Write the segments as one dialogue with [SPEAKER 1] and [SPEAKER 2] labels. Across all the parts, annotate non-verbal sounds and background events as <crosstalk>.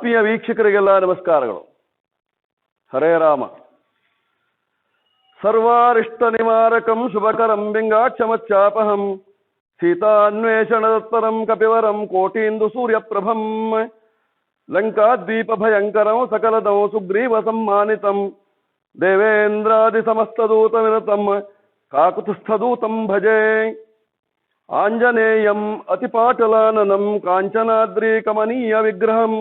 [SPEAKER 1] ಆತ್ಮೀಯ ವೀಕ್ಷಕರಿಗೆಲ್ಲ ನಮಸ್ಕಾರಗಳು ಹರೇ ರಾಮ ಸರ್ವಾರಿಷ್ಟ ನಿವಾರಕಂ ಶುಭಕರಂ ಬಿಂಗಾಕ್ಷಮಚ್ಚಾಪಹಂ ಸೀತಾನ್ವೇಷಣದತ್ತರಂ ಕಪಿವರಂ ಕೋಟೀಂದು ಸೂರ್ಯಪ್ರಭಂ ಲಂಕಾದ್ವೀಪ ಭಯಂಕರಂ ಸಕಲದಂ ಸುಗ್ರೀವ ಸಮ್ಮಾನಿತಂ ದೇವೇಂದ್ರಾದಿ ಸಮಸ್ತದೂತ ವಿರತಂ ಕಾಕುತಸ್ಥದೂತಂ ಭಜೆ ಆಂಜನೇಯಂ ಅತಿಪಾಟಲಾನನಂ ಕಾಂಚನಾದ್ರಿ ಕಮನೀಯ ವಿಗ್ರಹಂ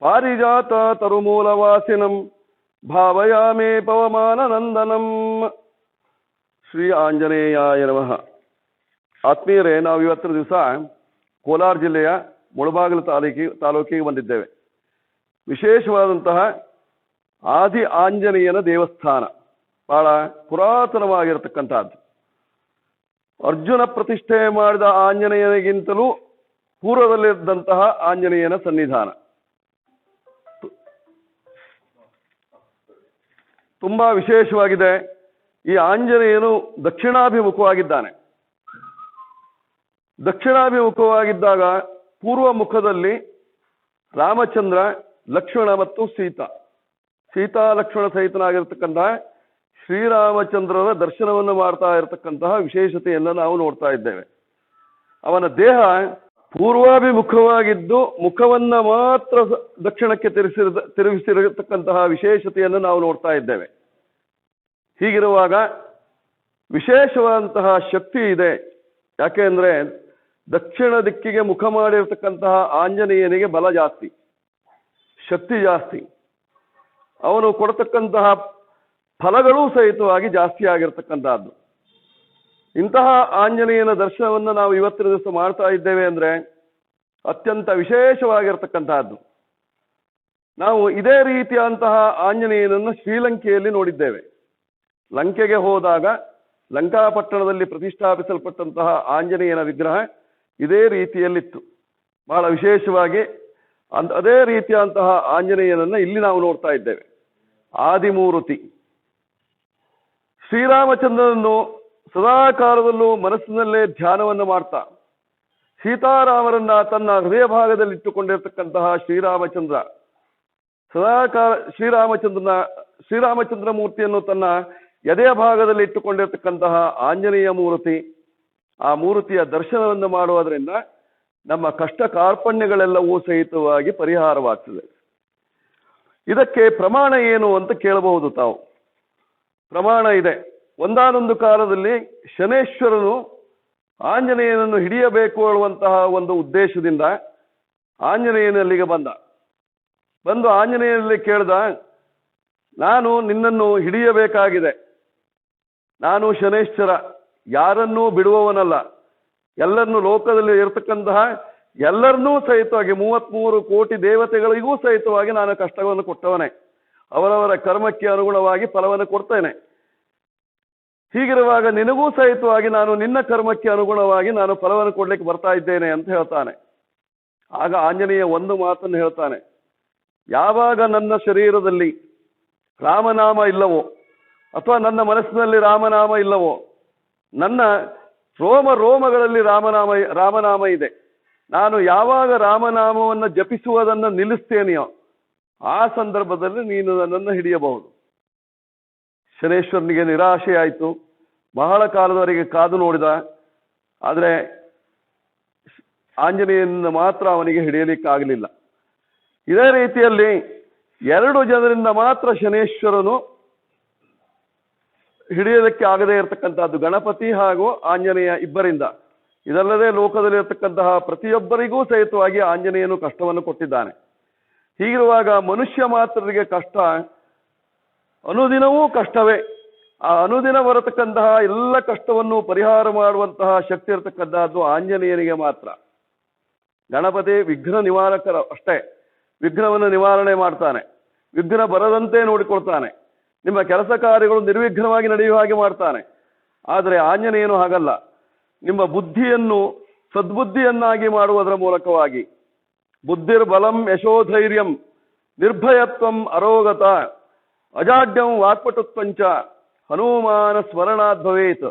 [SPEAKER 1] ಪಾರಿಜಾತ ತರುಮೂಲವಾಸಿನಂ. ಭಾವಯಾಮೇ ಪವಮಾನನಂದನಂ. ಶ್ರೀ ಆಂಜನೇಯ ನಮಃ. ಆತ್ಮೀಯರೇ ನಾವು ಇವತ್ತಿನ ದಿವಸ ಕೋಲಾರ ಜಿಲ್ಲೆಯ ಮುಳಬಾಗಿಲು ತಾಲೂಕಿ, ತಾಲೂಕಿಗೆ ಬಂದಿದ್ದೇವೆ. ವಿಶೇಷವಾದಂತಹ ಆದಿ ಆಂಜನೇಯನ ದೇವಸ್ಥಾನ. ಬಹಳ ಪುರಾತನವಾಗಿರತಕ್ಕಂಥದ್ದು. ಅರ್ಜುನ ಪ್ರತಿಷ್ಠೆ ಮಾಡಿದ ಆಂಜನೇಯನಿಗಿಂತಲೂ ಪೂರ್ವದಲ್ಲಿದ್ದಂತಹ ಆಂಜನೇಯನ ಸನ್ನಿಧಾನ. ತುಂಬಾ ವಿಶೇಷವಾಗಿದೆ. ಈ ಆಂಜನೇಯನು ದಕ್ಷಿಣಾಭಿಮುಖವಾಗಿದ್ದಾನೆ. ದಕ್ಷಿಣಾಭಿಮುಖವಾಗಿದ್ದಾಗ ಪೂರ್ವ ಮುಖದಲ್ಲಿ ರಾಮಚಂದ್ರ, ಲಕ್ಷ್ಮಣ ಮತ್ತು ಸೀತಾ. ಸೀತಾ, ಲಕ್ಷ್ಮಣ ಸಹಿತನಾಗಿರ್ತಕ್ಕಂತಹ ಶ್ರೀರಾಮಚಂದ್ರರ ದರ್ಶನವನ್ನು ಮಾಡ್ತಾ ಇರತಕ್ಕಂತಹ ವಿಶೇಷತೆಯನ್ನು ನಾವು ನೋಡ್ತಾ ಇದ್ದೇವೆ. ಅವನ ದೇಹ ಪೂರ್ವಾಭಿಮುಖವಾಗಿದ್ದು ಮುಖವನ್ನ ಮಾತ್ರ ದಕ್ಷಿಣಕ್ಕೆ ತಿರುಗಿಸಿರ ತಿರುಗಿಸಿರತಕ್ಕಂತಹ ವಿಶೇಷತೆಯನ್ನು ನಾವು ನೋಡ್ತಾ ಇದ್ದೇವೆ. ಹೀಗಿರುವಾಗ ವಿಶೇಷವಾದಂತಹ ಶಕ್ತಿ ಇದೆ. ಯಾಕೆ ಯಾಕೆಂದ್ರೆ ದಕ್ಷಿಣ ದಿಕ್ಕಿಗೆ ಮುಖ ಮಾಡಿರತಕ್ಕಂತಹ ಆಂಜನೇಯನಿಗೆ ಬಲ ಜಾಸ್ತಿ, ಶಕ್ತಿ ಜಾಸ್ತಿ. ಅವನು ಕೊಡತಕ್ಕಂತಹ ಫಲಗಳೂ ಸಹಿತವಾಗಿ ಜಾಸ್ತಿ ಆಗಿರ್ತಕ್ಕಂತಹದ್ದು ಇಂತಹ ಆಂಜನೇಯನ ದರ್ಶನವನ್ನು ನಾವು ಇವತ್ತಿನ ದಿವಸ ಮಾಡ್ತಾ ಇದ್ದೇವೆ ಅಂದರೆ ಅತ್ಯಂತ ವಿಶೇಷವಾಗಿರ್ತಕ್ಕಂತಹದ್ದು. ನಾವು ಇದೇ ರೀತಿಯಾದಂತಹ ಆಂಜನೇಯನನ್ನು ಶ್ರೀಲಂಕೆಯಲ್ಲಿ ನೋಡಿದ್ದೇವೆ. ಲಂಕೆಗೆ ಹೋದಾಗ ಲಂಕಾಪಟ್ಟಣದಲ್ಲಿ ಪ್ರತಿಷ್ಠಾಪಿಸಲ್ಪಟ್ಟಂತಹ ಆಂಜನೇಯನ ವಿಗ್ರಹ ಇದೇ ರೀತಿಯಲ್ಲಿತ್ತು. ಬಹಳ ವಿಶೇಷವಾಗಿ ಅಂದ, ಅದೇ ರೀತಿಯಾದಂತಹ ಆಂಜನೇಯನನ್ನು ಇಲ್ಲಿ ನಾವು ನೋಡ್ತಾ ಇದ್ದೇವೆ. ಆದಿಮೂರುತಿ. ಶ್ರೀರಾಮಚಂದ್ರನನ್ನು ಸದಾಕಾಲದಲ್ಲೂ ಮನಸ್ಸಿನಲ್ಲೇ ಧ್ಯಾನವನ್ನು ಮಾಡ್ತಾ ಸೀತಾರಾಮರನ್ನ ತನ್ನ ಹೃದಯ ಭಾಗದಲ್ಲಿ ಇಟ್ಟುಕೊಂಡಿರತಕ್ಕಂತಹ ಶ್ರೀರಾಮಚಂದ್ರ ಸದಾಕಾಲ ಶ್ರೀರಾಮಚಂದ್ರನ ಶ್ರೀರಾಮಚಂದ್ರ ಮೂರ್ತಿಯನ್ನು ತನ್ನ ಎದೆಯ ಭಾಗದಲ್ಲಿ ಇಟ್ಟುಕೊಂಡಿರತಕ್ಕಂತಹ ಆಂಜನೇಯ ಮೂರ್ತಿ ಆ ಮೂರ್ತಿಯ ದರ್ಶನವನ್ನು ಮಾಡುವುದರಿಂದ ನಮ್ಮ ಕಷ್ಟ ಕಾರ್ಪಣ್ಯಗಳೆಲ್ಲವೂ ಸಹಿತವಾಗಿ ಪರಿಹಾರವಾಗ್ತದೆ. ಇದಕ್ಕೆ ಪ್ರಮಾಣ ಏನು ಅಂತ ಕೇಳಬಹುದು ತಾವು. ಪ್ರಮಾಣ ಇದೆ. ಒಂದಾನೊಂದು ಕಾಲದಲ್ಲಿ ಶನೇಶ್ವರನು ಆಂಜನೇಯನನ್ನು ಹಿಡಿಯಬೇಕು ಅನ್ನುವಂತಹ ಒಂದು ಉದ್ದೇಶದಿಂದ ಆಂಜನೇಯನಲ್ಲಿಗೆ ಬಂದ. ಬಂದು ಆಂಜನೇಯನಲ್ಲಿ ಕೇಳ್ದ, ನಾನು ನಿನ್ನನ್ನು ಹಿಡಿಯಬೇಕಾಗಿದೆ. ನಾನು ಶನೇಶ್ವರ, ಯಾರನ್ನೂ ಬಿಡುವವನಲ್ಲ. ಎಲ್ಲರನ್ನೂ ಲೋಕದಲ್ಲಿ ಇರತಕ್ಕಂತಹ ಎಲ್ಲರನ್ನೂ ಸಹಿತವಾಗಿ ಮೂವತ್ಮೂರು ಕೋಟಿ ದೇವತೆಗಳಿಗೂ ಸಹಿತವಾಗಿ ನಾನು ಕಷ್ಟವನ್ನು ಕೊಟ್ಟವನೇ. ಅವರವರ ಕರ್ಮಕ್ಕೆ ಅನುಗುಣವಾಗಿ ಫಲವನ್ನು ಕೊಡ್ತೇನೆ. ಹೀಗಿರುವಾಗ ನಿನಗೂ ಸಹಿತವಾಗಿ ನಾನು ನಿನ್ನ ಕರ್ಮಕ್ಕೆ ಅನುಗುಣವಾಗಿ ನಾನು ಫಲವನ್ನು ಕೊಡ್ಲಿಕ್ಕೆ ಬರ್ತಾ ಇದ್ದೇನೆ ಅಂತ ಹೇಳ್ತಾನೆ. ಆಗ ಆಂಜನೇಯ ಒಂದು ಮಾತನ್ನು ಹೇಳ್ತಾನೆ. ಯಾವಾಗ ನನ್ನ ಶರೀರದಲ್ಲಿ ರಾಮನಾಮ ಇಲ್ಲವೋ, ಅಥವಾ ನನ್ನ ಮನಸ್ಸಿನಲ್ಲಿ ರಾಮನಾಮ ಇಲ್ಲವೋ, ನನ್ನ ರೋಮ ರೋಮಗಳಲ್ಲಿ ರಾಮನಾಮ ರಾಮನಾಮ ಇದೆ. ನಾನು ಯಾವಾಗ ರಾಮನಾಮವನ್ನು ಜಪಿಸುವುದನ್ನು ನಿಲ್ಲಿಸ್ತೇನೆಯೋ, ಆ ಸಂದರ್ಭದಲ್ಲಿ ನೀನು ನನ್ನನ್ನು ಹಿಡಿಯಬಹುದು. ಶನೇಶ್ವರನಿಗೆ ನಿರಾಶೆ ಆಯಿತು ಬಹಳ ಕಾಲದವರೆಗೆ ಕಾದು ನೋಡಿದ, ಆದರೆ ಆಂಜನೇಯನಿಂದ ಮಾತ್ರ ಅವನಿಗೆ ಹಿಡಿಯಲಿಕ್ಕಾಗಲಿಲ್ಲ. ಇದೇ ರೀತಿಯಲ್ಲಿ ಎರಡು ಜನರಿಂದ ಮಾತ್ರ ಶನೇಶ್ವರನು ಹಿಡಿಯೋದಕ್ಕೆ ಆಗದೇ ಇರತಕ್ಕಂತಹದ್ದು ಗಣಪತಿ ಹಾಗೂ ಆಂಜನೇಯ ಇಬ್ಬರಿಂದ. ಇದಲ್ಲದೆ ಲೋಕದಲ್ಲಿ ಇರತಕ್ಕಂತಹ ಪ್ರತಿಯೊಬ್ಬರಿಗೂ ಸಹಿತವಾಗಿ ಆಂಜನೇಯನು ಕಷ್ಟವನ್ನು ಕೊಟ್ಟಿದ್ದಾನೆ. ಹೀಗಿರುವಾಗ ಮನುಷ್ಯ ಮಾತ್ರರಿಗೆ ಕಷ್ಟ, ಅನುದಿನವೂ ಕಷ್ಟವೇ. ಆ ಅನುದಿನ ಬರತಕ್ಕಂತಹ ಎಲ್ಲ ಕಷ್ಟವನ್ನು ಪರಿಹಾರ ಮಾಡುವಂತಹ ಶಕ್ತಿ ಇರತಕ್ಕಂತಹದ್ದು ಆಂಜನೇಯನಿಗೆ ಮಾತ್ರ. ಗಣಪತಿ ವಿಘ್ನ ನಿವಾರಕರ ಅಷ್ಟೇ. ವಿಘ್ನವನ್ನು ನಿವಾರಣೆ ಮಾಡ್ತಾನೆ. ವಿಘ್ನ ಬರದಂತೆ ನೋಡಿಕೊಳ್ತಾನೆ. ನಿಮ್ಮ ಕೆಲಸ ಕಾರ್ಯಗಳು ನಿರ್ವಿಘ್ನವಾಗಿ ನಡೆಯುವ ಹಾಗೆ ಮಾಡ್ತಾನೆ. ಆದರೆ ಆಂಜನೇಯನು ಹಾಗಲ್ಲ. ನಿಮ್ಮ ಬುದ್ಧಿಯನ್ನು ಸದ್ಬುದ್ಧಿಯನ್ನಾಗಿ ಮಾಡುವುದರ ಮೂಲಕವಾಗಿ. ಬುದ್ಧಿರ್ ಬಲಂ ಯಶೋಧೈರ್ಯಂ ನಿರ್ಭಯತ್ವಂ ಅರೋಗತ ಅಜಾಡ್ಯಂ ವಾಕ್ಪಟುತ್ವಂಚ ಹನುಮಾನ ಸ್ಮರಣಾದ್ ಭವೇತ್.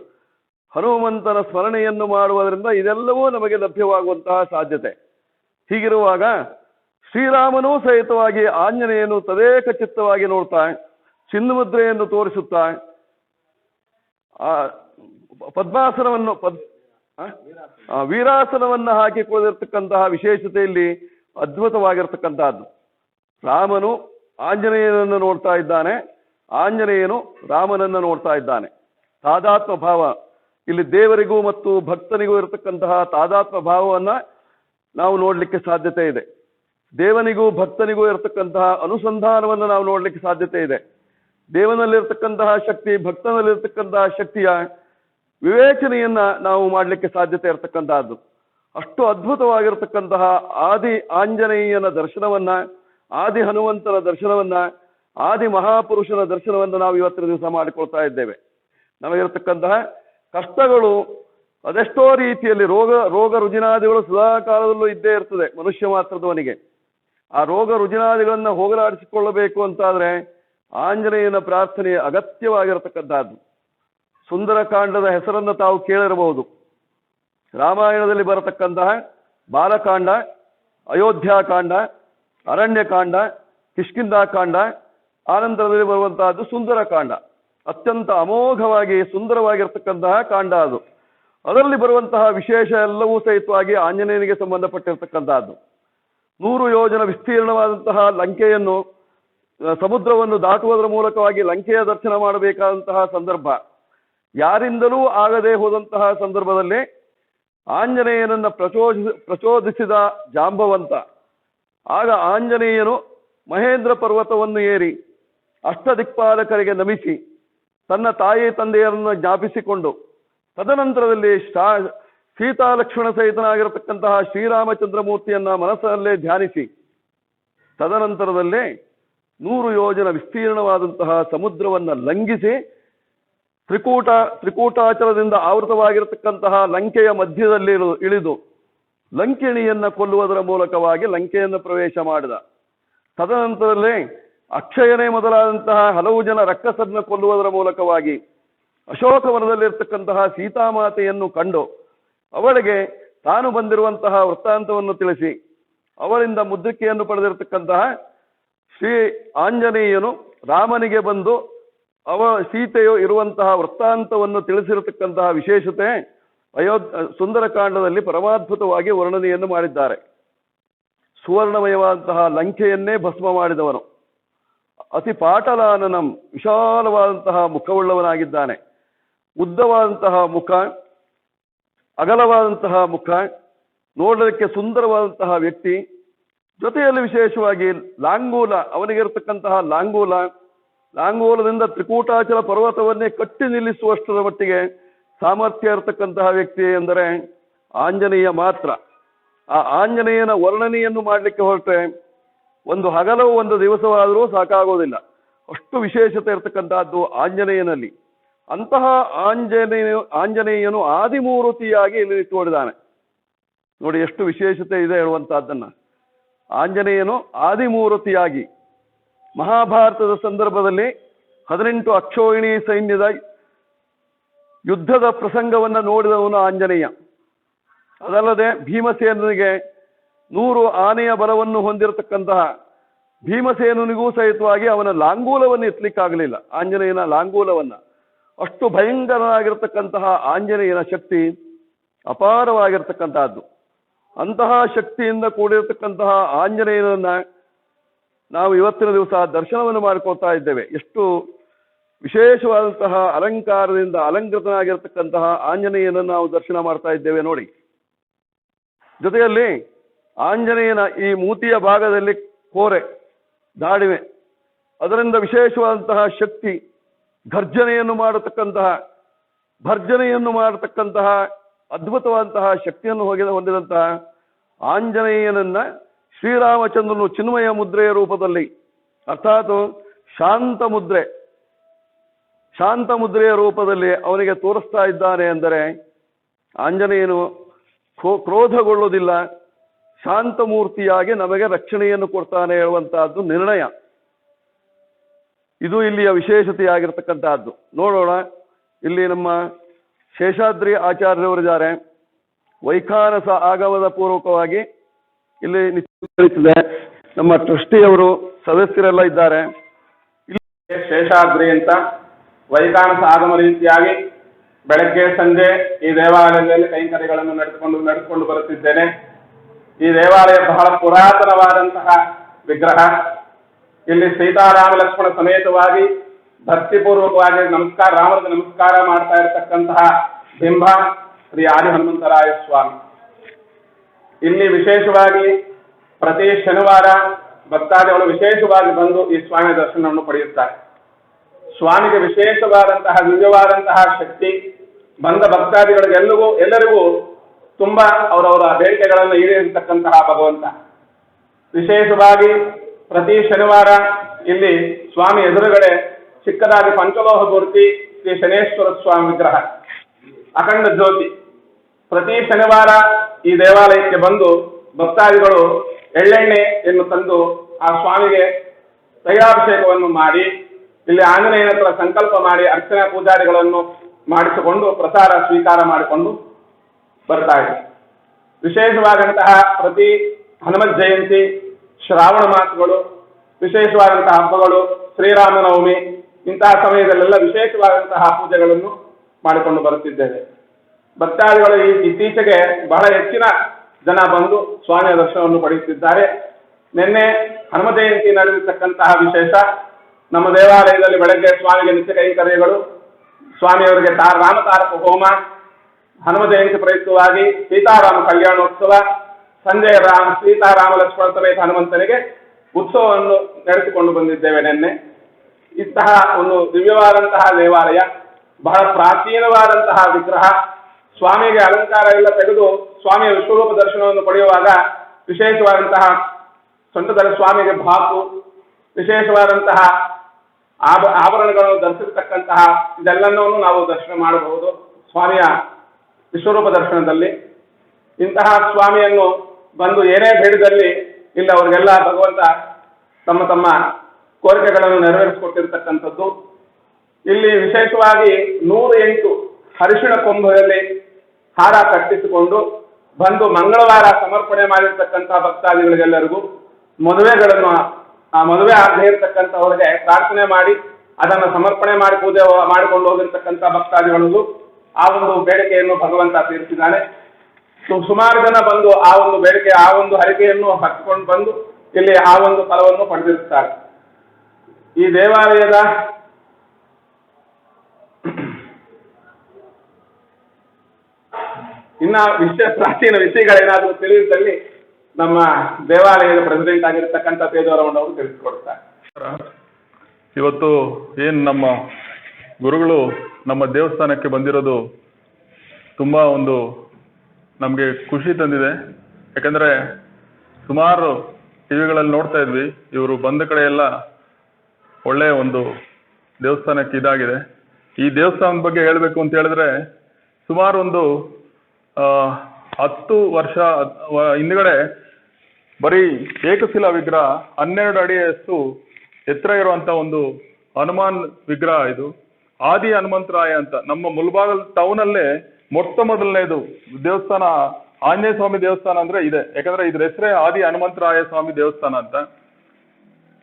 [SPEAKER 1] ಹನುಮಂತನ ಸ್ಮರಣೆಯನ್ನು ಮಾಡುವುದರಿಂದ ಇದೆಲ್ಲವೂ ನಮಗೆ ಲಭ್ಯವಾಗುವಂತಹ ಸಾಧ್ಯತೆ. ಹೀಗಿರುವಾಗ ಶ್ರೀರಾಮನೂ ಸಹಿತವಾಗಿ ಆಂಜನೇಯನು ತದೇಕ ಚಿತ್ತವಾಗಿ ನೋಡ್ತಾ ಚಿನ್ನಮುದ್ರೆಯನ್ನು ತೋರಿಸುತ್ತಾ, ಆ ಪದ್ಮಾಸನವನ್ನು ಪದ್ ವೀರಾಸನವನ್ನು ಹಾಕಿಕೊಳ್ಳಿರ್ತಕ್ಕಂತಹ ವಿಶೇಷತೆಯಲ್ಲಿ ಅದ್ಭುತವಾಗಿರ್ತಕ್ಕಂತಹದ್ದು ರಾಮನು ಆಂಜನೇಯನನ್ನು ನೋಡ್ತಾ ಇದ್ದಾನೆ. ಆಂಜನೇಯನು ರಾಮನನ್ನು ನೋಡ್ತಾ ಇದ್ದಾನೆ. ತಾದಾತ್ಮ ಭಾವ, ಇಲ್ಲಿ ದೇವರಿಗೂ ಮತ್ತು ಭಕ್ತನಿಗೂ ಇರತಕ್ಕಂತಹ ತಾದಾತ್ಮ ಭಾವವನ್ನ ನಾವು ನೋಡಲಿಕ್ಕೆ ಸಾಧ್ಯತೆ ಇದೆ. ದೇವನಿಗೂ ಭಕ್ತನಿಗೂ ಇರತಕ್ಕಂತಹ ಅನುಸಂಧಾನವನ್ನು ನಾವು ನೋಡಲಿಕ್ಕೆ ಸಾಧ್ಯತೆ ಇದೆ. ದೇವನಲ್ಲಿರ್ತಕ್ಕಂತಹ ಶಕ್ತಿ, ಭಕ್ತನಲ್ಲಿರ್ತಕ್ಕಂತಹ ಶಕ್ತಿಯ ವಿವೇಚನೆಯನ್ನ ನಾವು ಮಾಡಲಿಕ್ಕೆ ಸಾಧ್ಯತೆ ಇರತಕ್ಕಂತಹದ್ದು. ಅಷ್ಟು ಅದ್ಭುತವಾಗಿರತಕ್ಕಂತಹ ಆದಿ ಆಂಜನೇಯನ ದರ್ಶನವನ್ನ, ಆದಿ ಹನುಮಂತನ ದರ್ಶನವನ್ನ ಆದಿ ಮಹಾಪುರುಷನ ದರ್ಶನವನ್ನು ನಾವು ಇವತ್ತಿನ ದಿವಸ ಮಾಡಿಕೊಳ್ತಾ ಇದ್ದೇವೆ. ನಮಗಿರತಕ್ಕಂತಹ ಕಷ್ಟಗಳು ಅದೆಷ್ಟೋ ರೀತಿಯಲ್ಲಿ ರೋಗ ರೋಗ ರುಜಿನಾದಿಗಳು ಸದಾ ಕಾಲದಲ್ಲೂ ಇದ್ದೇ ಇರ್ತದೆ, ಮನುಷ್ಯ ಮಾತ್ರದವನಿಗೆ. ಆ ರೋಗ ರುಜಿನಾದಿಗಳನ್ನು ಹೋಗಲಾಡಿಸಿಕೊಳ್ಳಬೇಕು ಅಂತಾದರೆ ಆಂಜನೇಯನ ಪ್ರಾರ್ಥನೆ ಅಗತ್ಯವಾಗಿರತಕ್ಕಂಥದ್ದು. ಸುಂದರಕಾಂಡದ ಹೆಸರನ್ನು ತಾವು ಕೇಳಿರಬಹುದು. ರಾಮಾಯಣದಲ್ಲಿ ಬರತಕ್ಕಂತಹ ಬಾಲಕಾಂಡ, ಅಯೋಧ್ಯಾಕಾಂಡ, ಅರಣ್ಯಕಾಂಡ ಕಿಷ್ಕಿಂದಾಕಾಂಡ ಆನಂತರದಲ್ಲಿ ಬರುವಂತಹದ್ದು ಸುಂದರಕಾಂಡ ಅತ್ಯಂತ ಅಮೋಘವಾಗಿ ಸುಂದರವಾಗಿರ್ತಕ್ಕಂತಹ ಕಾಂಡ ಅದು. ಅದರಲ್ಲಿ ಬರುವಂತಹ ವಿಶೇಷ ಎಲ್ಲವೂ ಸಹಿತವಾಗಿ ಆಂಜನೇಯನಿಗೆ ಸಂಬಂಧಪಟ್ಟಿರ್ತಕ್ಕಂತಹದ್ದು ನೂರು ಯೋಜನ ವಿಸ್ತೀರ್ಣವಾದಂತಹ ಲಂಕೆಯನ್ನು ಸಮುದ್ರವನ್ನು ದಾಟುವುದರ ಮೂಲಕವಾಗಿ ಲಂಕೆಯ ದರ್ಶನ ಮಾಡಬೇಕಾದಂತಹ ಸಂದರ್ಭ. ಯಾರಿಂದಲೂ ಆಗದೆ ಹೋದಂತಹ ಸಂದರ್ಭದಲ್ಲಿ ಆಂಜನೇಯನನ್ನು ಪ್ರಚೋದಿಸ ಪ್ರಚೋದಿಸಿದ ಜಾಂಬವಂತ. ಆಗ ಆಂಜನೇಯನು ಮಹೇಂದ್ರ ಪರ್ವತವನ್ನು ಏರಿ ಅಷ್ಟದಿಕ್ಪಾಲಕರಿಗೆ ನಮಿಸಿ ತನ್ನ ತಾಯಿ ತಂದೆಯರನ್ನು ಜ್ಞಾಪಿಸಿಕೊಂಡು ತದನಂತರದಲ್ಲಿ ಶಾ ಸೀತಾಲಕ್ಷ್ಮಣ ಸಹಿತನಾಗಿರತಕ್ಕಂತಹ ಶ್ರೀರಾಮಚಂದ್ರ ಮೂರ್ತಿಯನ್ನ ಮನಸ್ಸಲ್ಲೇ ಧ್ಯಾನಿಸಿ ತದನಂತರದಲ್ಲಿ ನೂರು ಯೋಜನ ವಿಸ್ತೀರ್ಣವಾದಂತಹ ಸಮುದ್ರವನ್ನ ಲಂಘಿಸಿ ತ್ರಿಕೂಟ ತ್ರಿಕೂಟಾಚಲದಿಂದ ಆವೃತವಾಗಿರತಕ್ಕಂತಹ ಲಂಕೆಯ ಮಧ್ಯದಲ್ಲಿ ಇಳಿದು ಲಂಕಿಣಿಯನ್ನು ಕೊಲ್ಲುವುದರ ಮೂಲಕವಾಗಿ ಲಂಕೆಯನ್ನು ಪ್ರವೇಶ ಮಾಡಿದ. ತದನಂತರದಲ್ಲಿ ಅಕ್ಷಯನೇ ಮೊದಲಾದಂತಹ ಹಲವು ಜನ ರಕ್ಕಸರನ್ನ ಕೊಲ್ಲುವುದರ ಮೂಲಕವಾಗಿ ಅಶೋಕವನದಲ್ಲಿರ್ತಕ್ಕಂತಹ ಸೀತಾಮಾತೆಯನ್ನು ಕಂಡು ಅವಳಿಗೆ ತಾನು ಬಂದಿರುವಂತಹ ವೃತ್ತಾಂತವನ್ನು ತಿಳಿಸಿ ಅವಳಿಂದ ಮುದ್ರಿಕೆಯನ್ನು ಪಡೆದಿರತಕ್ಕಂತಹ ಶ್ರೀ ಆಂಜನೇಯನು ರಾಮನಿಗೆ ಬಂದು ಅವ ಸೀತೆಯು ಇರುವಂತಹ ವೃತ್ತಾಂತವನ್ನು ತಿಳಿಸಿರತಕ್ಕಂತಹ ವಿಶೇಷತೆ ಅಯೋಧ್ಯ ಸುಂದರಕಾಂಡದಲ್ಲಿ ಪರಮಾದ್ಭುತವಾಗಿ ವರ್ಣನೆಯನ್ನು ಮಾಡಿದ್ದಾರೆ. ಸುವರ್ಣಮಯವಾದಂತಹ ಲಂಕೆಯನ್ನೇ ಭಸ್ಮ ಮಾಡಿದವನು. ಅತಿ ಪಾಟಲಾನನಂ ವಿಶಾಲವಾದಂತಹ ಮುಖವುಳ್ಳವನಾಗಿದ್ದಾನೆ. ಉದ್ದವಾದಂತಹ ಮುಖ, ಅಗಲವಾದಂತಹ ಮುಖ, ನೋಡಲಿಕ್ಕೆ ಸುಂದರವಾದಂತಹ ವ್ಯಕ್ತಿ, ಜೊತೆಯಲ್ಲಿ ವಿಶೇಷವಾಗಿ ಲಾಂಗೂಲ, ಅವನಿಗಿರತಕ್ಕಂತಹ ಲಾಂಗೂಲ, ಲಾಂಗೂಲದಿಂದ ತ್ರಿಕೂಟಾಚಲ ಪರ್ವತವನ್ನೇ ಕಟ್ಟಿ ನಿಲ್ಲಿಸುವಷ್ಟರ ಮಟ್ಟಿಗೆ ಸಾಮರ್ಥ್ಯ ಇರತಕ್ಕಂತಹ ವ್ಯಕ್ತಿ ಎಂದರೆ ಆಂಜನೇಯ ಮಾತ್ರ. ಆ ಆಂಜನೇಯನ ವರ್ಣನೆಯನ್ನು ಮಾಡಲಿಕ್ಕೆ ಹೊರಟ್ರೆ ಒಂದು ಹಗಲವು ಒಂದು ದಿವಸವಾದರೂ ಸಾಕಾಗೋದಿಲ್ಲ. ಅಷ್ಟು ವಿಶೇಷತೆ ಇರತಕ್ಕಂತಹದ್ದು ಆಂಜನೇಯನಲ್ಲಿ. ಅಂತಹ ಆಂಜನೇಯ, ಆಂಜನೇಯನು ಆದಿಮೂರ್ತಿಯಾಗಿ ಇಲ್ಲಿ ನಿಂತುಕೊಂಡಿದ್ದಾನೆ ನೋಡಿ ಎಷ್ಟು ವಿಶೇಷತೆ ಇದೆ ಹೇಳುವಂತಹದ್ದನ್ನ. ಆಂಜನೇಯನು ಆದಿಮೂರ್ತಿಯಾಗಿ ಮಹಾಭಾರತದ ಸಂದರ್ಭದಲ್ಲಿ ಹದಿನೆಂಟು ಅಕ್ಷೋಹಿಣಿ ಸೈನ್ಯದ ಯುದ್ಧದ ಪ್ರಸಂಗವನ್ನ ನೋಡಿದವನು ಆಂಜನೇಯ. ಅದಲ್ಲದೆ ಭೀಮಸೇನನಿಗೆ ನೂರು ಆನೆಯ ಬಲವನ್ನು ಹೊಂದಿರತಕ್ಕಂತಹ ಭೀಮಸೇನನಿಗೂ ಸಹಿತವಾಗಿ ಅವನ ಲಾಂಗೂಲವನ್ನು ಎತ್ತಲಿಕ್ಕಾಗಲಿಲ್ಲ. ಆಂಜನೇಯನ ಲಾಂಗೂಲವನ್ನ. ಅಷ್ಟು ಭಯಂಕರನಾಗಿರ್ತಕ್ಕಂತಹ ಆಂಜನೇಯನ ಶಕ್ತಿ ಅಪಾರವಾಗಿರ್ತಕ್ಕಂತಹದ್ದು. ಅಂತಹ ಶಕ್ತಿಯಿಂದ ಕೂಡಿರತಕ್ಕಂತಹ ಆಂಜನೇಯನನ್ನ ನಾವು ಇವತ್ತಿನ ದಿವಸ ದರ್ಶನವನ್ನು ಮಾಡಿಕೊಳ್ತಾ ಇದ್ದೇವೆ. ಎಷ್ಟು ವಿಶೇಷವಾದಂತಹ ಅಲಂಕಾರದಿಂದ ಅಲಂಕೃತನಾಗಿರ್ತಕ್ಕಂತಹ ಆಂಜನೇಯನನ್ನು ನಾವು ದರ್ಶನ ಮಾಡ್ತಾ ಇದ್ದೇವೆ ನೋಡಿ. ಜೊತೆಯಲ್ಲಿ ಆಂಜನೇಯನ ಈ ಮೂತಿಯ ಭಾಗದಲ್ಲಿ ಕೋರೆ ದಾಡಿವೆ ಅದರಿಂದ ವಿಶೇಷವಾದಂತಹ ಶಕ್ತಿ, ಘರ್ಜನೆಯನ್ನು ಮಾಡತಕ್ಕಂತಹ, ಭರ್ಜನೆಯನ್ನು ಮಾಡತಕ್ಕಂತಹ ಅದ್ಭುತವಾದಂತಹ ಶಕ್ತಿಯನ್ನು ಹೋಗಿ ಹೊಂದಿದಂತಹ ಆಂಜನೇಯನನ್ನ ಶ್ರೀರಾಮಚಂದ್ರನು ಚಿನ್ಮಯ ಮುದ್ರೆಯ ರೂಪದಲ್ಲಿ, ಅರ್ಥಾತ್ ಶಾಂತ ಮುದ್ರೆ, ಶಾಂತ ಮುದ್ರೆಯ ರೂಪದಲ್ಲಿ ಅವನಿಗೆ ತೋರಿಸ್ತಾ ಇದ್ದಾನೆ ಅಂದರೆ ಆಂಜನೇಯನು ಕ್ರೋ- ಕ್ರೋಧಗೊಳ್ಳುವುದಿಲ್ಲ. ಶಾಂತ ಮೂರ್ತಿಯಾಗಿ ನಮಗೆ ರಕ್ಷಣೆಯನ್ನು ಕೊಡ್ತಾನೆ ಹೇಳುವಂತಹದ್ದು ನಿರ್ಣಯ. ಇದು ಇಲ್ಲಿಯ ವಿಶೇಷತೆಯಾಗಿರ್ತಕ್ಕಂತಹದ್ದು. ನೋಡೋಣ, ಇಲ್ಲಿ ನಮ್ಮ ಶೇಷಾದ್ರಿ ಆಚಾರ್ಯರವರಿದ್ದಾರೆ. ವೈಖಾನಸ ಆಗಮದ ಪೂರ್ವಕವಾಗಿ ಇಲ್ಲಿ ನಿಂತಿದೆ ನಮ್ಮ ಟ್ರಸ್ಟಿಯವರು ಸದಸ್ಯರೆಲ್ಲ ಇದ್ದಾರೆ.
[SPEAKER 2] ಇಲ್ಲಿ ಶೇಷಾದ್ರಿ ಅಂತ ವೈಖಾನಸ ಆಗಮ ರೀತಿಯಾಗಿ ಬೆಳಗ್ಗೆ ಸಂಜೆ ಈ ದೇವಾಲಯದಲ್ಲಿ ಕೈಂಕರ್ಯಗಳನ್ನು ನಡೆದುಕೊಂಡು ನಡೆದುಕೊಂಡು ಬರುತ್ತಿದ್ದೇನೆ. ಈ ದೇವಾಲಯ ಬಹಳ ಪುರಾತನವಾದಂತಹ ವಿಗ್ರಹ. ಇಲ್ಲಿ ಸೀತಾರಾಮ, ಲಕ್ಷ್ಮಣ ಸಮೇತವಾಗಿ ಭಕ್ತಿಪೂರ್ವಕವಾಗಿ ನಮಸ್ಕಾರ, ರಾಮರಿಗೆ ನಮಸ್ಕಾರ ಮಾಡ್ತಾ ಇರತಕ್ಕಂತಹ ಬಿಂಬ ಶ್ರೀ ಆದಿ ಹನುಮಂತರಾಯ ಸ್ವಾಮಿ. ಇಲ್ಲಿ ವಿಶೇಷವಾಗಿ ಪ್ರತಿ ಶನಿವಾರ ಭಕ್ತಾದಿಗಳು ವಿಶೇಷವಾಗಿ ಬಂದು ಈ ಸ್ವಾಮಿ ದರ್ಶನವನ್ನು ಪಡೆಯುತ್ತಾರೆ. ಸ್ವಾಮಿಗೆ ವಿಶೇಷವಾದಂತಹ ದಿವ್ಯವಾದಂತಹ ಶಕ್ತಿ ಬಂದ ಭಕ್ತಾದಿಗಳಿಗೆಲ್ಲರಿಗೂ ಎಲ್ಲರಿಗೂ ತುಂಬಾ ಅವರವರ ಬೇಡಿಕೆಗಳನ್ನು ಈಡೇರಿಸತಕ್ಕಂತಹ ಭಗವಂತ. ವಿಶೇಷವಾಗಿ ಪ್ರತಿ ಶನಿವಾರ ಇಲ್ಲಿ ಸ್ವಾಮಿ ಎದುರುಗಡೆ ಚಿಕ್ಕದಾಗಿ ಪಂಚಲೋಹ ಮೂರ್ತಿ ಶ್ರೀ ಶನೇಶ್ವರ ಸ್ವಾಮಿ ವಿಗ್ರಹ, ಅಖಂಡ ಜ್ಯೋತಿ. ಪ್ರತಿ ಶನಿವಾರ ಈ ದೇವಾಲಯಕ್ಕೆ ಬಂದು ಭಕ್ತಾದಿಗಳು ಎಳ್ಳೆಣ್ಣೆಯನ್ನು ತಂದು ಆ ಸ್ವಾಮಿಗೆ ತೈಲಾಭಿಷೇಕವನ್ನು ಮಾಡಿ, ಇಲ್ಲಿ ಆಂಜನೇಯನ ಹತ್ರ ಸಂಕಲ್ಪ ಮಾಡಿ ಅರ್ಚನಾ ಪೂಜಾರಿಗಳನ್ನು ಮಾಡಿಸಿಕೊಂಡು ಪ್ರಸಾರ ಸ್ವೀಕಾರ ಮಾಡಿಕೊಂಡು ಬರ್ತಾ ಇದೆ ವಿಶೇಷವಾದಂತಹ ಪ್ರತಿ ಹನುಮತ್ ಜಯಂತಿ, ಶ್ರಾವಣ ಮಾಸಗಳು, ವಿಶೇಷವಾದಂತಹ ಹಬ್ಬಗಳು, ಶ್ರೀರಾಮನವಮಿ, ಇಂತಹ ಸಮಯದಲ್ಲೆಲ್ಲ ವಿಶೇಷವಾದಂತಹ ಪೂಜೆಗಳನ್ನು ಮಾಡಿಕೊಂಡು ಬರುತ್ತಿದ್ದೇವೆ. ಭಕ್ತಾದಿಗಳು ಈ ಇತ್ತೀಚೆಗೆ ಬಹಳ ಹೆಚ್ಚಿನ ಜನ ಬಂದು ಸ್ವಾಮಿಯ ದರ್ಶನವನ್ನು ಪಡೆಯುತ್ತಿದ್ದಾರೆ. ನಿನ್ನೆ ಹನುಮ ಜಯಂತಿ ನಡೆದಿರ್ತಕ್ಕಂತಹ ವಿಶೇಷ, ನಮ್ಮ ದೇವಾಲಯದಲ್ಲಿ ಬೆಳಗ್ಗೆ ಸ್ವಾಮಿಗೆ ನಿತ್ಯ ಕೈಂಕರ್ಯಗಳು ಸ್ವಾಮಿಯವರಿಗೆ ತಾರ ರಾಮತಾರಕ ಹೋಮ ಹನುಮ ಜಯಂತಿ ಪ್ರಯುಕ್ತವಾಗಿ ಸೀತಾರಾಮ ಕಲ್ಯಾಣೋತ್ಸವ, ಸಂಜಯ ರಾಮ, ಸೀತಾರಾಮ ಲಕ್ಷ್ಮಣ ಸಮೇತ ಹನುಮಂತನಿಗೆ ಉತ್ಸವವನ್ನು ನಡೆಸಿಕೊಂಡು ಬಂದಿದ್ದೇವೆ ನಿನ್ನೆ. ಇಂತಹ ಒಂದು ದಿವ್ಯವಾದಂತಹ ದೇವಾಲಯ, ಬಹಳ ಪ್ರಾಚೀನವಾದಂತಹ ವಿಗ್ರಹ, ಸ್ವಾಮಿಗೆ ಅಲಂಕಾರ ಎಲ್ಲ ತೆಗೆದು ಸ್ವಾಮಿಯ ವಿಶ್ವರೂಪ ದರ್ಶನವನ್ನು ಪಡೆಯುವಾಗ ವಿಶೇಷವಾದಂತಹ ಸೊಂಟದಲ್ಲಿ ಸ್ವಾಮಿಗೆ ಭಾಪು ವಿಶೇಷವಾದಂತಹ ಆಭ, ಆಭರಣಗಳನ್ನು ಧರಿಸಿರ್ತಕ್ಕಂತಹ ಇದೆಲ್ಲವನ್ನು ನಾವು ದರ್ಶನ ಮಾಡಬಹುದು. ಸ್ವಾಮಿಯ ವಿಶ್ವರೂಪ ದರ್ಶನದಲ್ಲಿ ಇಂತಹ ಸ್ವಾಮಿಯನ್ನು ಬಂದು ಏನೇ ಬೇಡದಲ್ಲಿ ಇಲ್ಲಿ, ಅವರಿಗೆಲ್ಲ ಭಗವಂತ ತಮ್ಮ ತಮ್ಮ ಕೋರಿಕೆಗಳನ್ನು ನೆರವೇರಿಸಿಕೊಟ್ಟಿರ್ತಕ್ಕಂಥದ್ದು. ಇಲ್ಲಿ ವಿಶೇಷವಾಗಿ ನೂರ ಎಂಟು ಅರಿಶಿಣ ಕೊಂಬದಲ್ಲಿ ಹಾರ ಕಟ್ಟಿಸಿಕೊಂಡು ಬಂದು ಮಂಗಳವಾರ ಸಮರ್ಪಣೆ ಮಾಡಿರ್ತಕ್ಕಂಥ ಭಕ್ತಾದಿಗಳಿಗೆಲ್ಲರಿಗೂ ಮದುವೆಗಳನ್ನು, ಆ ಮದುವೆ ಆಗದೆ ಇರತಕ್ಕಂಥವ್ರಿಗೆ ಪ್ರಾರ್ಥನೆ ಮಾಡಿ, ಅದನ್ನು ಸಮರ್ಪಣೆ ಮಾಡಿ ಪೂಜೆ ಮಾಡಿಕೊಂಡು ಹೋಗಿರ್ತಕ್ಕಂಥ ಭಕ್ತಾದಿಗಳಿಗೂ ಆ ಒಂದು ಬೇಡಿಕೆಯನ್ನು ಭಗವಂತ ತೀರಿಸಿದ್ದಾನೆ. ಸುಮಾರು ಜನ ಬಂದು ಆ ಒಂದು ಬೇಡಿಕೆ, ಆ ಒಂದು ಹರಿಕೆಯನ್ನು ಹಚ್ಕೊಂಡು ಬಂದು ಇಲ್ಲಿ ಆ ಒಂದು ಫಲವನ್ನು ಪಡೆದಿರುತ್ತಾರೆ. ಈ ದೇವಾಲಯದ <clears throat> ಇನ್ನ ವಿಷಯ ಪ್ರಾಚೀನ ವಿಷಯಗಳೇನಾದರೂ ತಿಳಿಯುತ್ತಲ್ಲಿ ನಮ್ಮ ದೇವಾಲಯದ ಪ್ರೆಸಿಡೆಂಟ್ ಆಗಿರ್ತಕ್ಕಂಥ ತೇಜವರಮಣ್ಣವರು ತಿಳಿಸಿಕೊಡ್ತಾರೆ.
[SPEAKER 3] ಇವತ್ತು ಏನು ನಮ್ಮ ಗುರುಗಳು ನಮ್ಮ ದೇವಸ್ಥಾನಕ್ಕೆ ಬಂದಿರೋದು ತುಂಬ ಒಂದು ನಮಗೆ ಖುಷಿ ತಂದಿದೆ. ಯಾಕಂದರೆ ಸುಮಾರು ಟಿ ವಿಗಳಲ್ಲಿ ನೋಡ್ತಾ ಇದ್ವಿ, ಇವರು ಬಂದ ಕಡೆ ಎಲ್ಲ ಒಳ್ಳೆಯ ಒಂದು ದೇವಸ್ಥಾನಕ್ಕೆ ಇದಾಗಿದೆ. ಈ ದೇವಸ್ಥಾನದ ಬಗ್ಗೆ ಹೇಳಬೇಕು ಅಂತ ಹೇಳಿದ್ರೆ, ಸುಮಾರು ಒಂದು ಹತ್ತು ವರ್ಷ ಹಿಂದ್ಗಡೆ ಬರೀ ಏಕಶಿಲಾ ವಿಗ್ರಹ ಹನ್ನೆರಡು ಅಡಿಯಷ್ಟು ಎತ್ತರ ಇರುವಂತ ಒಂದು ಹನುಮಾನ್ ವಿಗ್ರಹ ಇದು. ಆದಿ ಹನುಮಂತರಾಯ ಅಂತ. ನಮ್ಮ ಮುಲ್ಬಾಗಲ್ ಟೌನ್ ಅಲ್ಲೇ ಮೊಟ್ಟ ಮೊದಲನೇದು ದೇವಸ್ಥಾನ, ಆಂಜನೇಯ ಸ್ವಾಮಿ ದೇವಸ್ಥಾನ ಅಂದ್ರೆ ಇದೆ. ಯಾಕಂದ್ರೆ ಇದ್ರ ಹೆಸರೇ ಆದಿ ಹನುಮಂತರಾಯ ಸ್ವಾಮಿ ದೇವಸ್ಥಾನ ಅಂತ.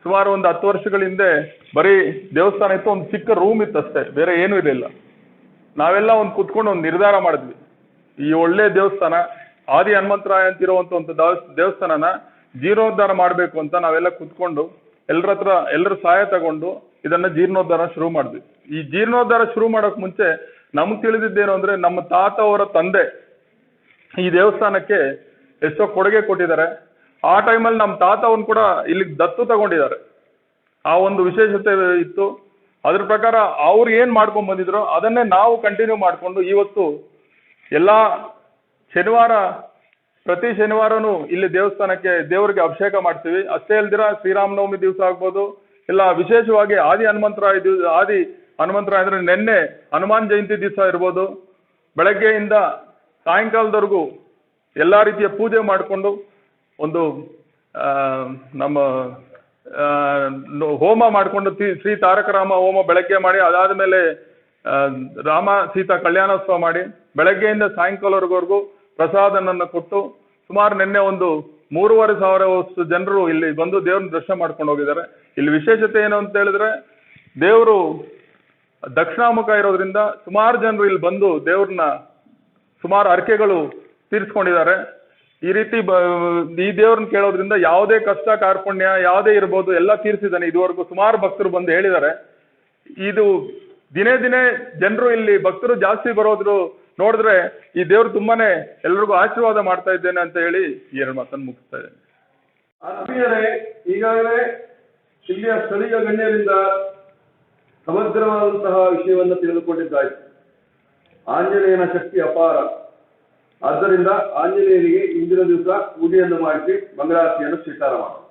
[SPEAKER 3] ಸುಮಾರು ಒಂದು ಹತ್ತು ವರ್ಷಗಳ ಹಿಂದೆ ಬರೀ ದೇವಸ್ಥಾನ ಇತ್ತು, ಒಂದು ಚಿಕ್ಕ ರೂಮ್ ಇತ್ತು ಅಷ್ಟೇ. ಬೇರೆ ಏನೂ ಇರಲಿಲ್ಲ. ನಾವೆಲ್ಲ ಒಂದು ಕುತ್ಕೊಂಡು ಒಂದು ನಿರ್ಧಾರ ಮಾಡಿದ್ವಿ. ಈ ಒಳ್ಳೆ ದೇವಸ್ಥಾನ, ಆದಿ ಹನುಮಂತರಾಯ ಅಂತಿರುವಂತ ಒಂದು ದೇವಸ್- ದೇವಸ್ಥಾನನ ಜೀರ್ಣೋದ್ಧಾರ ಮಾಡಬೇಕು ಅಂತ ನಾವೆಲ್ಲ ಕುತ್ಕೊಂಡು ಎಲ್ಲರ ಹತ್ರ ಎಲ್ಲರ ಸಹಾಯ ತಗೊಂಡು ಇದನ್ನ ಜೀರ್ಣೋದ್ಧಾರ ಶುರು ಮಾಡಿದ್ವಿ. ಈ ಜೀರ್ಣೋದ್ಧಾರ ಶುರು ಮಾಡೋಕ್ ಮುಂಚೆ ನಮ್ಗೆ ತಿಳಿದಿದ್ದೇನು ಅಂದ್ರೆ ನಮ್ಮ ತಾತ ಅವರ ತಂದೆ ಈ ದೇವಸ್ಥಾನಕ್ಕೆ ಎಷ್ಟೋ ಕೊಡುಗೆ ಕೊಟ್ಟಿದ್ದಾರೆ. ಆ ಟೈಮಲ್ಲಿ ನಮ್ಮ ತಾತ ಕೂಡ ಇಲ್ಲಿ ದತ್ತು ತಗೊಂಡಿದ್ದಾರೆ. ಆ ಒಂದು ವಿಶೇಷತೆ ಇತ್ತು. ಅದ್ರ ಪ್ರಕಾರ ಅವ್ರು ಏನ್ ಮಾಡ್ಕೊಂಡ್ ಬಂದಿದ್ರು ಅದನ್ನೇ ನಾವು ಕಂಟಿನ್ಯೂ ಮಾಡಿಕೊಂಡು ಇವತ್ತು ಎಲ್ಲ ಶನಿವಾರ, ಪ್ರತಿ ಶನಿವಾರನೂ ಇಲ್ಲಿ ದೇವಸ್ಥಾನಕ್ಕೆ ದೇವರಿಗೆ ಅಭಿಷೇಕ ಮಾಡ್ತೀವಿ. ಅಷ್ಟೇ ಅಲ್ದಿರ ಶ್ರೀರಾಮನವಮಿ ದಿವಸ ಆಗ್ಬೋದು. ಇಲ್ಲ ವಿಶೇಷವಾಗಿ ಆದಿ ಹನುಮಂತರಾಯ ದಿವಸ ಆದಿ ಹನುಮಂತರಾಯ ಅಂದ್ರೆ ನಿನ್ನೆ ಹನುಮಾನ್ ಜಯಂತಿ ದಿವಸ ಇರ್ಬೋದು. ಬೆಳಗ್ಗೆಯಿಂದ ಸಾಯಂಕಾಲದವರೆಗೂ ಎಲ್ಲ ರೀತಿಯ ಪೂಜೆ ಮಾಡಿಕೊಂಡು ಒಂದು ನಮ್ಮ ಹೋಮ ಮಾಡಿಕೊಂಡು ಶ್ರೀ ತಾರಕ ರಾಮ ಹೋಮ ಬೆಳಗ್ಗೆ ಮಾಡಿ, ಅದಾದ ಮೇಲೆ ರಾಮ ಸೀತಾ ಕಲ್ಯಾಣೋತ್ಸವ ಮಾಡಿ, ಬೆಳಗ್ಗೆಯಿಂದ ಸಾಯಂಕಾಲವರೆಗೂ ಪ್ರಸಾದನನ್ನು ಕೊಟ್ಟು, ಸುಮಾರು ನಿನ್ನೆ ಒಂದು ಮೂರುವರೆ ಸಾವಿರವಷ್ಟು ಜನರು ಇಲ್ಲಿ ಬಂದು ದೇವ್ರನ್ನ ದರ್ಶನ ಮಾಡ್ಕೊಂಡು ಹೋಗಿದ್ದಾರೆ. ಇಲ್ಲಿ ವಿಶೇಷತೆ ಏನು ಅಂತ ಹೇಳಿದ್ರೆ, ದೇವರು ದಕ್ಷಿಣಾಮುಖ ಇರೋದ್ರಿಂದ ಸುಮಾರು ಜನರು ಇಲ್ಲಿ ಬಂದು ದೇವ್ರನ್ನ ಸುಮಾರು ಹರಕೆಗಳು ತೀರಿಸ್ಕೊಂಡಿದ್ದಾರೆ. ಈ ರೀತಿ ಈ ದೇವ್ರನ್ನ ಕೇಳೋದ್ರಿಂದ ಯಾವುದೇ ಕಷ್ಟ ಕಾರ್ಪಣ್ಯ ಯಾವುದೇ ಇರ್ಬೋದು ಎಲ್ಲ ತೀರಿಸಿದ್ದಾನೆ. ಇದುವರೆಗೂ ಸುಮಾರು ಭಕ್ತರು ಬಂದು ಹೇಳಿದ್ದಾರೆ. ಇದು ದಿನೇ ದಿನೇ ಜನರು ಇಲ್ಲಿ ಭಕ್ತರು ಜಾಸ್ತಿ ಬರೋದ್ರು ನೋಡಿದ್ರೆ ಈ ದೇವ್ರು ತುಂಬಾನೇ ಎಲ್ರಿಗೂ ಆಶೀರ್ವಾದ ಮಾಡ್ತಾ ಇದ್ದೇನೆ ಅಂತ ಹೇಳಿ ಈ ಎರಡು ಮಾತನ್ನು ಮುಗಿಸ್ತಾ ಇದ್ದೇನೆ.
[SPEAKER 1] ಆತ್ಮೀಯರೇ, ಈಗಾಗಲೇ ಇಲ್ಲಿಯ ಸ್ಥಳೀಯ ಗಣ್ಯರಿಂದ ಸಮಗ್ರವಾದಂತಹ ವಿಷಯವನ್ನು ತಿಳಿದುಕೊಂಡಿದ್ದಾಯಿತು ಆಂಜನೇಯನ ಶಕ್ತಿ ಅಪಾರ. ಆದ್ದರಿಂದ ಆಂಜನೇಯನಿಗೆ ಇಂದಿನ ದಿವಸ ಪೂಜೆಯನ್ನು ಮಾಡಿಸಿ ಮಂಗಳಾರತಿಯನ್ನು ಸ್ವೀಕಾರ ಮಾಡೋಣ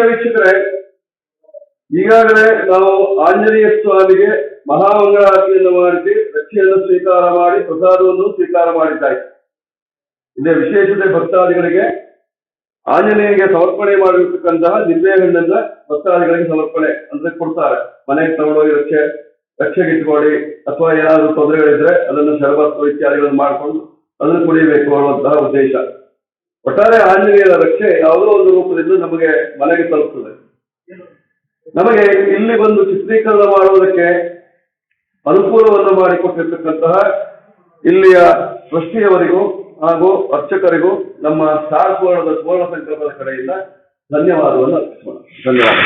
[SPEAKER 1] ವೀಕ್ಷಕರೇ ಈಗಾಗಲೇ ನಾವು ಆಂಜನೇಯ ಸ್ವಾಮಿಗೆ ಮಹಾಮಂಗಳಾರತಿಯನ್ನು ಮಾಡಿಸಿ ರಕ್ಷೆಯನ್ನು ಸ್ವೀಕಾರ ಮಾಡಿ ಪ್ರಸಾದವನ್ನು ಸ್ವೀಕಾರ ಮಾಡಿದ್ದಾಯ್ತು. ಇದೇ ವಿಶೇಷತೆ ಭಕ್ತಾದಿಗಳಿಗೆ ಆಂಜನೇಯಗೆ ಸಮರ್ಪಣೆ ಮಾಡಿರ್ತಕ್ಕಂತಹ ನಿಂಬೆ ಭಕ್ತಾದಿಗಳಿಗೆ ಸಮರ್ಪಣೆ ಅಂದ್ರೆ ಕೊಡ್ತಾರೆ. ಮನೆಗೆ ತಗೊಂಡೋಗಿ ರಕ್ಷೆ ರಕ್ಷೆಗೆ ಇಟ್ಕೊಳ್ಳಿ ಅಥವಾ ಏನಾದರೂ ತೊಂದರೆಗಳಿದ್ರೆ ಅದನ್ನು ಶರಬತ್ತು ಇತ್ಯಾದಿಗಳನ್ನು ಮಾಡಿಕೊಂಡು ಅದನ್ನು ಕುಡಿಯಬೇಕು ಅನ್ನುವಂತಹ ಉದ್ದೇಶ. ಒಟ್ಟಾರೆ ಆಂಜನೇಯರ ರಕ್ಷೆ ಯಾವುದೋ ಒಂದು ರೂಪದಿಂದ ನಮಗೆ ಮನೆಗೆ ತಲುಪುತ್ತದೆ ನಮಗೆ ಇಲ್ಲಿ ಬಂದು ಚಿತ್ರೀಕರಣ ಮಾಡುವುದಕ್ಕೆ ಅನುಕೂಲವನ್ನು ಮಾಡಿಕೊಟ್ಟಿರ್ತಕ್ಕಂತಹ ಇಲ್ಲಿಯ ಸೃಷ್ಟಿಯವರಿಗೂ ಹಾಗೂ ಅರ್ಚಕರಿಗೂ ನಮ್ಮ ಸಾರ್ ಸುವರ್ಣದ ಸುವರ್ಣ ಸಂಕಲ್ಪದ ಕಡೆಯಿಂದ ಧನ್ಯವಾದವನ್ನು ಅರ್ಪಿಸೋಣ ಧನ್ಯವಾದ